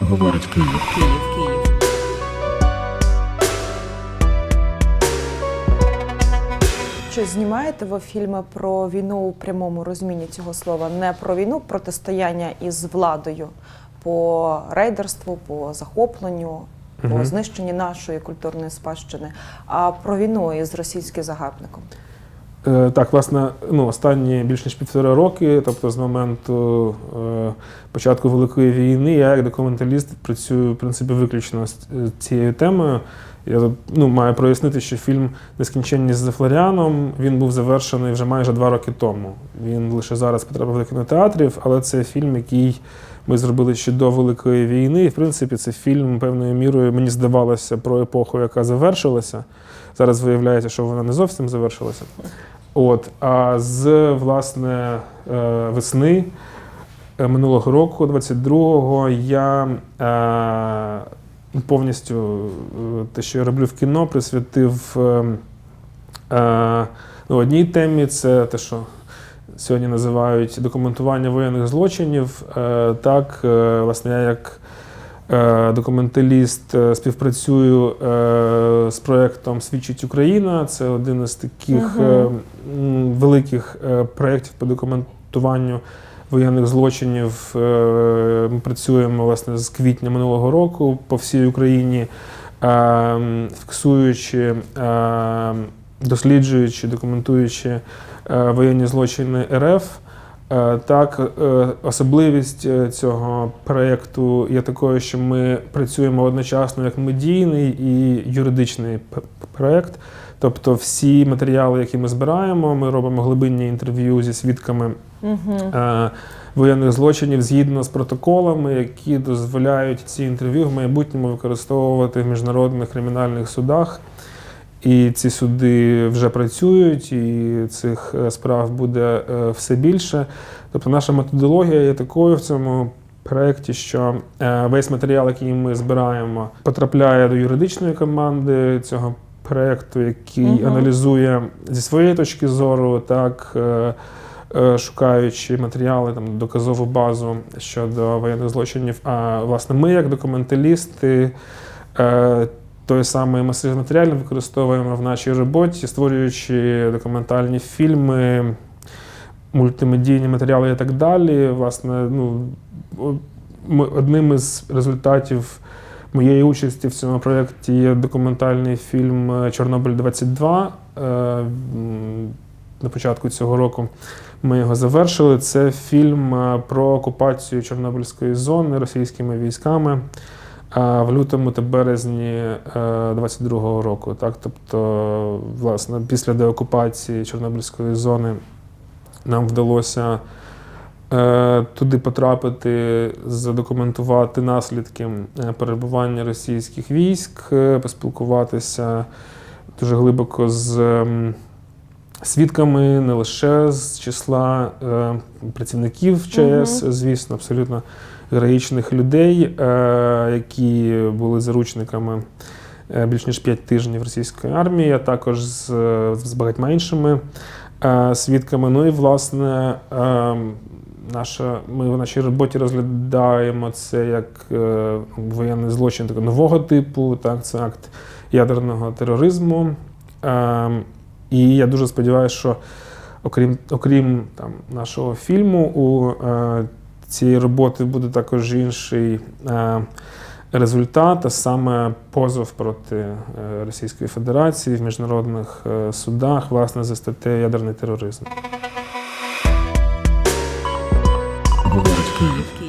говорить Київ. Київ, Київ. Чи знімаєте ви фільми про війну у прямому розумінні цього слова? Не про війну, протистояння із владою по рейдерству, по захопленню, по знищенні нашої культурної спадщини, а про війну із російським загарбником? Е, Так, власне, ну, останні більш ніж півтора роки, тобто з моменту е, початку Великої війни, я як документаліст працюю в принципі виключно з е, цією темою. Я ну, маю прояснити, що фільм Нескінченність за Флоріаном він був завершений вже майже два роки тому. Він лише зараз потрапив до кінотеатрів, але це фільм, який ми зробили ще до Великої війни. І в принципі, це фільм певною мірою мені здавалося про епоху, яка завершилася. Зараз виявляється, що вона не зовсім завершилася. От, а з власне е, весни е, минулого року, 22-го, я е, повністю те, що я роблю в кіно, присвятив ну, одній темі. Це те, що сьогодні називають документування воєнних злочинів. Так, власне, я як документаліст співпрацюю з проєктом Свідчить Україна. Це один із таких е, м, великих е, проєктів по документуванню воєнних злочинів. Е, Ми працюємо власне з квітня минулого року по всій Україні, е, фіксуючи, досліджуючи, документуючи воєнні злочини РФ. Так, особливість цього проєкту є такою, що ми працюємо одночасно як медійний і юридичний проєкт. Тобто, всі матеріали, які ми збираємо, ми робимо глибинні інтерв'ю зі свідками Угу. е, воєнних злочинів згідно з протоколами, які дозволяють ці інтерв'ю в майбутньому використовувати в міжнародних кримінальних судах. І ці суди вже працюють, і цих е, справ буде е, все більше. Тобто наша методологія є такою в цьому проєкті, що весь матеріал, який ми збираємо, потрапляє до юридичної команди цього проєкту, який Мгм. аналізує зі своєї точки зору, так. е, е, Шукаючи матеріали, там доказову базу щодо воєнних злочинів. А власне, ми, як документалісти, е, той самий масив матеріалів використовуємо в нашій роботі, створюючи документальні фільми, мультимедійні матеріали і так далі. Власне, ну, одним із результатів моєї участі в цьому проєкті є документальний фільм е, Чорнобиль 22. Е, На початку цього року ми його завершили. Це фільм е, про окупацію Чорнобильської зони російськими військами в лютому та березні е, 22-го року. Так? Тобто, власне, після деокупації Чорнобильської зони нам вдалося туди потрапити, задокументувати наслідки е, перебування російських військ, е, поспілкуватися дуже глибоко з ем, свідками, не лише з числа е, працівників ЧАЕС, звісно, абсолютно героїчних людей, е, які були заручниками е, більш ніж 5 тижнів російської армії, а також з, з багатьма іншими е, свідками. Ну і власне. Наша, ми в нашій роботі розглядаємо це як е, воєнний злочин такого нового типу, так, це акт ядерного тероризму. Е, і я дуже сподіваюся, що окрім, окрім там, нашого фільму, у е, цієї роботи буде також інший е, результат, а саме позов проти Російської Федерації в міжнародних судах, власне, за статтею ядерний тероризм. Keep